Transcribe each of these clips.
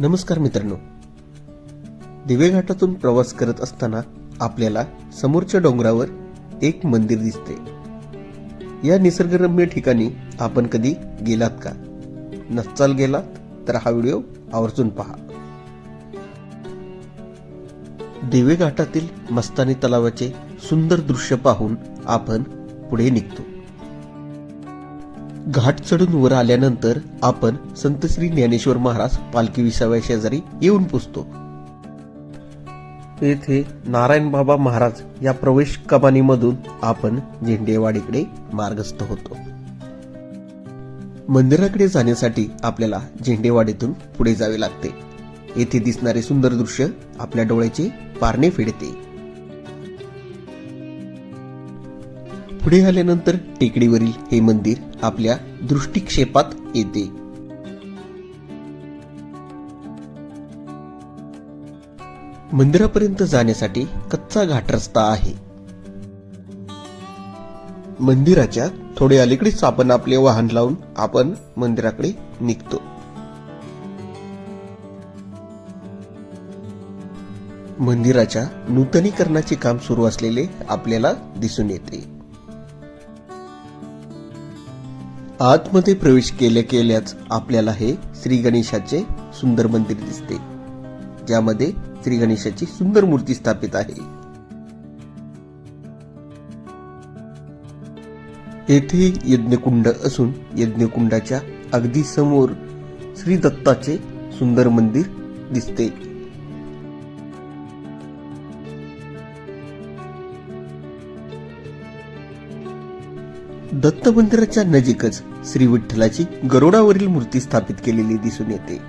नमस्कार मित्रांनो. दिवेघाटातून प्रवास करत असताना आपल्याला समोरच्या डोंगरावर एक मंदिर दिसते. या निसर्गरम्य ठिकाणी आपण कधी गेलात का? नसाल गेलात? तर हा व्हिडिओ आवर्जून पहा. दिवे घाटातील मस्तानी तलावाचे सुंदर दृश्य पाहून आपण पुढे निघतो. घाट चढून वर आल्यानंतर आपण संत श्री ज्ञानेश्वर महाराज पालखी विसाव्या शेजारी येऊन पोचतो. येथे नारायण बाबा महाराज या प्रवेश कमानीमधून आपण झेंडेवाडीकडे मार्गस्थ होतो. मंदिराकडे जाण्यासाठी आपल्याला झेंडेवाडीतून पुढे जावे लागते. येथे दिसणारे सुंदर दृश्य आपल्या डोळ्याचे पारणे फेडते. पुढे आल्यानंतर टेकडीवरील हे मंदिर आपल्या दृष्टिक्षेपात येते. मंदिरापर्यंत जाण्यासाठी कच्चा घाट रस्ता आहे. मंदिराच्या थोडे अलीकडेच आपण आपले वाहन लावून आपण मंदिराकडे निघतो. मंदिराच्या नूतनीकरणाचे काम सुरू असलेले आपल्याला दिसून येते. आतमध्ये प्रवेश केल्या केल्याच आपल्याला हे श्री गणेशाचे सुंदर मंदिर दिसते. ज्यामध्ये श्री गणेशाची सुंदर मूर्ती स्थापित आहे. येथे यज्ञकुंड असून यज्ञकुंडाच्या अगदी समोर श्री दत्ताचे सुंदर मंदिर दिसते. दत्त मंदिराच्या नजीकच श्री विठ्ठलाची गरुडावरील मूर्ती स्थापित केलेली दिसून येते.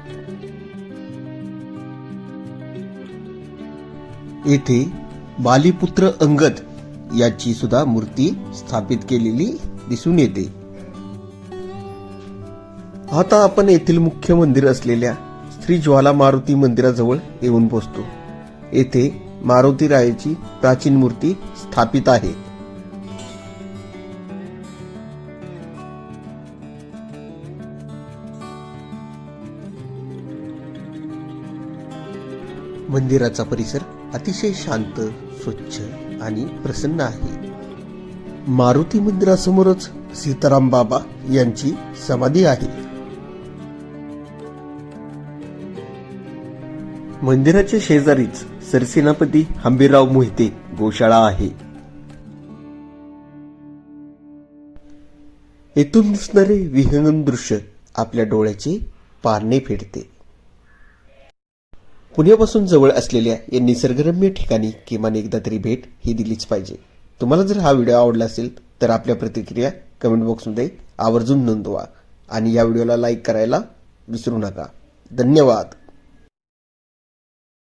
येथे बालीपुत्र अंगद याची सुद्धा मूर्ती स्थापित केलेली दिसून येते. आता आपण येथील मुख्य मंदिर असलेल्या श्री ज्वाला मारुती मंदिराजवळ येऊन पोचतो येथे मारुती रायाची प्राचीन मूर्ती स्थापित आहे. मंदिराचा परिसर अतिशय शांत स्वच्छ आणि प्रसन्न आहे. मारुती मंदिरासमोरच सीताराम बाबा यांची समाधी आहे. मंदिराच्या शेजारीच सरसेनापती हंबीरराव मोहिते गोशाळा आहे. येथून दिसणारे विहंगम दृश्य आपल्या डोळ्याचे पारणे फेडते. पुण्यापासून जवळ असलेल्या या निसर्गरम्य ठिकाणी किमान एकदा तरी भेट ही दिलीच पाहिजे. तुम्हाला जर हा व्हिडिओ आवडला असेल तर आपल्या प्रतिक्रिया कमेंट बॉक्समध्ये आवर्जून नोंदवा आणि या व्हिडिओला लाईक करायला विसरू नका. धन्यवाद.